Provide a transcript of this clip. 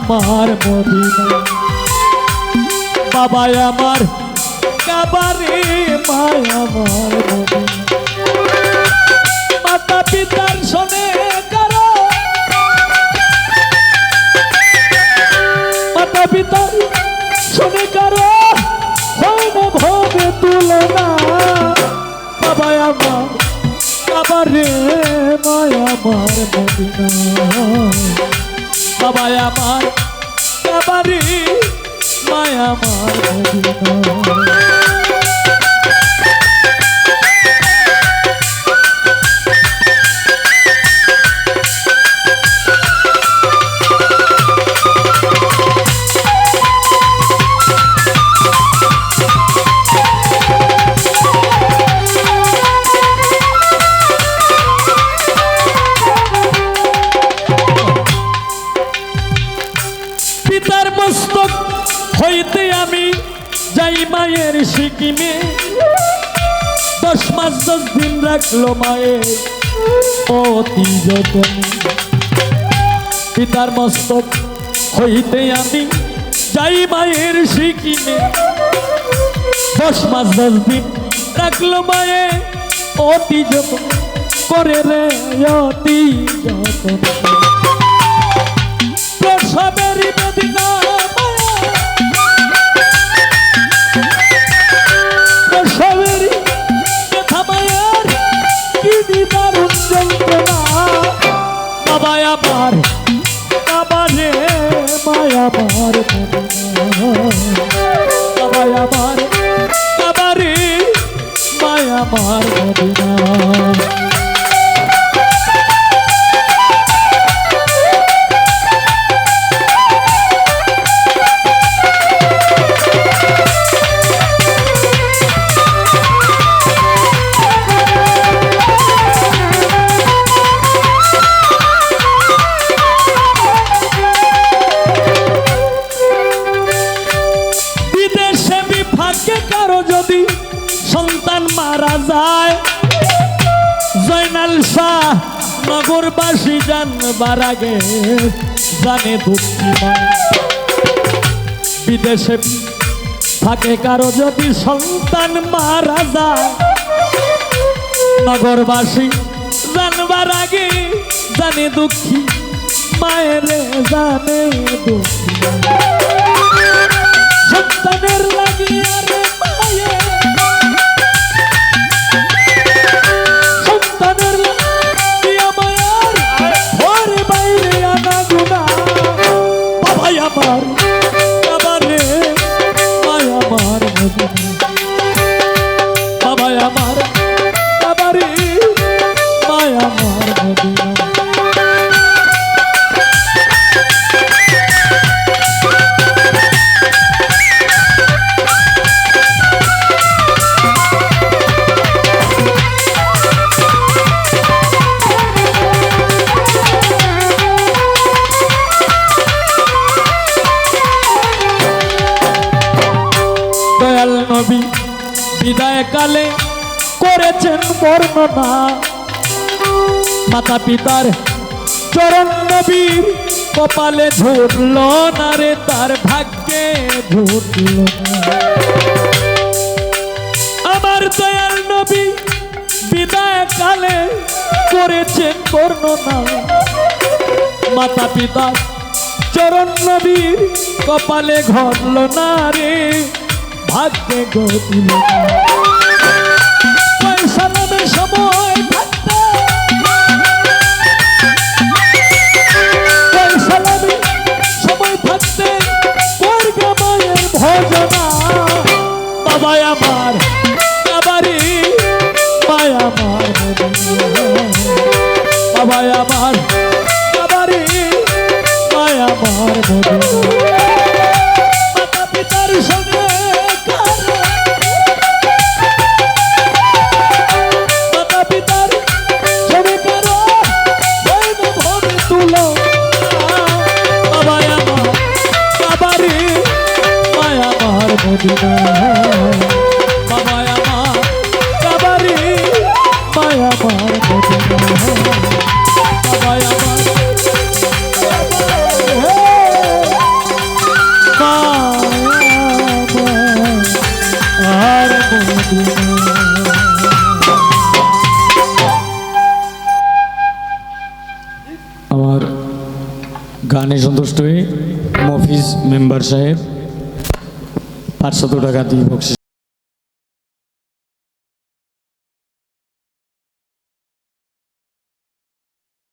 আমার মদিনা। বাবা আমার কাবারে মায়া আমার মদিনা। মাতা পিতার শোনে কারও। মাতা পিতার শোনে কারও। হয় না ভবে তুলনা। বাবা আমার কাবারে মায়া আমার মদিনা। বাবা আমার সবারই মায়া আমার মায়ের সিকিমে। দশ মাস দশ দিন রাখল মায়ের অতি যতন। পিতার মস্তক হইতে আমি যাই মায়ের সিকিমে। দশ মাস দশ দিন রাখল মায়ের অতি যতন। করে রে অতি যতন। কি নিদারুণ যন্ত্রণা বাবা আমার বাবা রে মায়া আমার মায়া আমার জয়নাল শাহ নগরবাসী জানবার আগে জানে দুঃখী মা। বিদেশে থাকে কারও যদি সন্তান মারা যায়, নগরবাসী জানবার আগে জানে দুঃখী, মায়ের জানে দুঃখী সন্তানের লাগিয়া কালে করেছেন বর্ণনা। মাতা পিতার চরণ নবীর কপালে ঝুটল না রে, তার ভাগ্যে ঝুটল আমার দয়াল নবী বিদায় কালে করেছেন বর্ণনা। মাতা পিতা চরণ নবীর কপালে ঘটল না রে, ভাগ্যে ঘটিল না। নামে সময় মদিনা আমার গানে সন্তুষ্ট হয়ে মফিজ মেম্বার সাহেব পাঁচশত টাকা দিয়ে বকশিস।